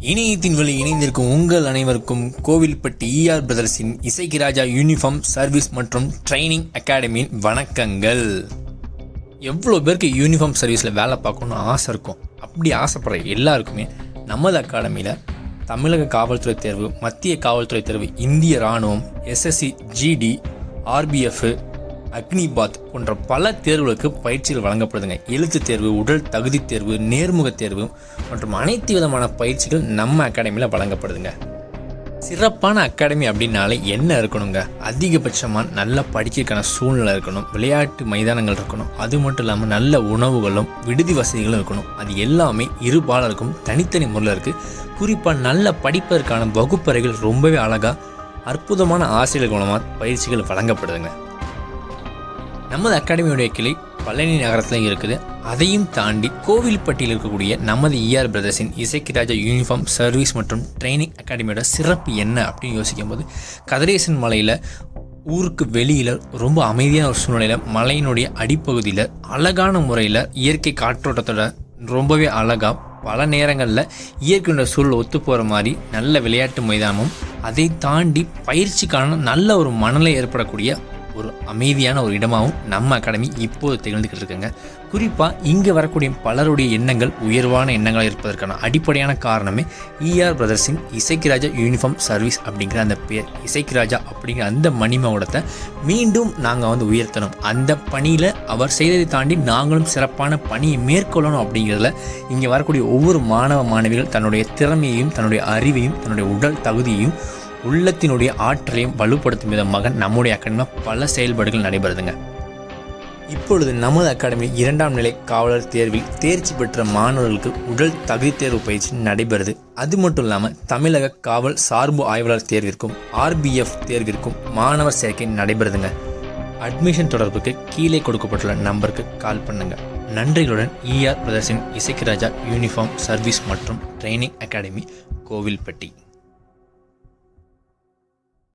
இணையத்தின் வழி இணைந்திருக்கும் உங்கள் அனைவருக்கும் கோவில்பட்டி இஆர் பிரதர்ஸின் இசைக்கு ராஜா யூனிஃபார்ம் சர்வீஸ் மற்றும் ட்ரைனிங் அகாடமியின் வணக்கங்கள். எவ்வளோ பேருக்கு யூனிஃபார்ம் சர்வீஸில் வேலை பார்க்கணும்னு ஆசை இருக்கும். அப்படி ஆசைப்படுற எல்லாருக்குமே நமது அகாடமியில் தமிழக காவல்துறை தேர்வு மத்திய காவல்துறை தேர்வு இந்திய இராணுவம் எஸ்எஸ்சி ஜிடி ஆர்பிஎஃப் அக்னிபாத் போன்ற பல தேர்வுகளுக்கு பயிற்சிகள் வழங்கப்படுதுங்க. எழுத்து தேர்வு உடல் தகுதி தேர்வு நேர்முக தேர்வு மற்றும் அனைத்து விதமான பயிற்சிகள் நம்ம அகாடமியில் வழங்கப்படுதுங்க. சிறப்பான அகாடமி அப்படின்னாலே என்ன இருக்கணுங்க? அதிகபட்சமாக நல்லா படிக்கிறதுக்கான சூழ்நிலை இருக்கணும். விளையாட்டு மைதானங்கள் இருக்கணும். அது மட்டும் இல்லாமல் நல்ல உணவுகளும் விடுதி வசதிகளும் இருக்கணும். அது எல்லாமே இரு பாலருக்கும் தனித்தனி முறையில் இருக்குது குறிப்பாக நல்ல படிப்பதற்கான வகுப்பறைகள் ரொம்பவே அழகாக அற்புதமான ஆசிரியர்கள் மூலமாக பயிற்சிகள் வழங்கப்படுதுங்க. நமது அகாடமியுடைய கிளை பழனி நகரத்தில் இருக்குது. அதையும் தாண்டி கோவில்பட்டியில் இருக்கக்கூடிய நமது இஆர் பிரதர்ஸின் இசைக்கு ராஜா யூனிஃபார்ம் சர்வீஸ் மற்றும் ட்ரைனிங் அகாடமியோட சிறப்பு என்ன அப்படின்னு யோசிக்கும் போது கதிரேசன் மலையில் ஊருக்கு வெளியில் ரொம்ப அமைதியான ஒரு சூழ்நிலையில் மலையினுடைய அடிப்பகுதியில் அழகான முறையில் இயற்கை காற்றோட்டத்தோட ரொம்பவே அழகாக பல நேரங்களில் இயற்கையோட சூழல் ஒத்து போகிற மாதிரி நல்ல விளையாட்டு மைதானமும் அதை தாண்டி பயிற்சிக்கான நல்ல ஒரு மனநிலை ஏற்படக்கூடிய ஒரு அமைதியான ஒரு இடமாகவும் நம்ம அகாடமி இப்போது திகழ்ந்துக்கிட்டு இருக்குங்க. குறிப்பாக இங்கே வரக்கூடிய பலருடைய எண்ணங்கள் உயர்வான எண்ணங்களாக இருப்பதற்கான அடிப்படையான காரணமே இஆர் பிரதர்ஸின் இசைக்கு ராஜா யூனிஃபார்ம் சர்வீஸ் அப்படிங்கிற அந்த பேர் இசைக்கு ராஜா அப்படிங்கிற அந்த மணிமகுடத்தை மீண்டும் நாங்கள் வந்து உயர்த்தணும். அந்த பணியில் அவர் செய்ததை தாண்டி நாங்களும் சிறப்பான பணியை மேற்கொள்ளணும் அப்படிங்கிறதுல இங்கே வரக்கூடிய ஒவ்வொரு மாணவ மாணவிகள் தன்னுடைய திறமையையும் தன்னுடைய அறிவையும் தன்னுடைய உடல் தகுதியையும் உள்ளத்தினுடைய ஆற்றலையும் வலுப்படுத்தும் விதமாக நம்முடைய அகாடமியில் பல செயல்பாடுகள் நடைபெறுதுங்க. இப்பொழுது நமது அகாடமி இரண்டாம் நிலை காவலர் தேர்வில் தேர்ச்சி பெற்ற மாணவர்களுக்கு உடல் தகுதி தேர்வு பயிற்சி நடைபெறுது. அது மட்டும் இல்லாமல் தமிழக காவல் சார்பு ஆய்வாளர் தேர்விற்கும் ஆர்பிஎஃப் தேர்விற்கும் மாணவர் சேர்க்கை நடைபெறுதுங்க. அட்மிஷன் தொடர்புக்கு கீழே கொடுக்கப்பட்டுள்ள நம்பருக்கு கால் பண்ணுங்க. நன்றிகளுடன் இஆர் பிரதர்ஷன் இசைக்கு ராஜா யூனிஃபார்ம் சர்வீஸ் மற்றும் ட்ரைனிங் அகாடமி கோவில்பட்டி.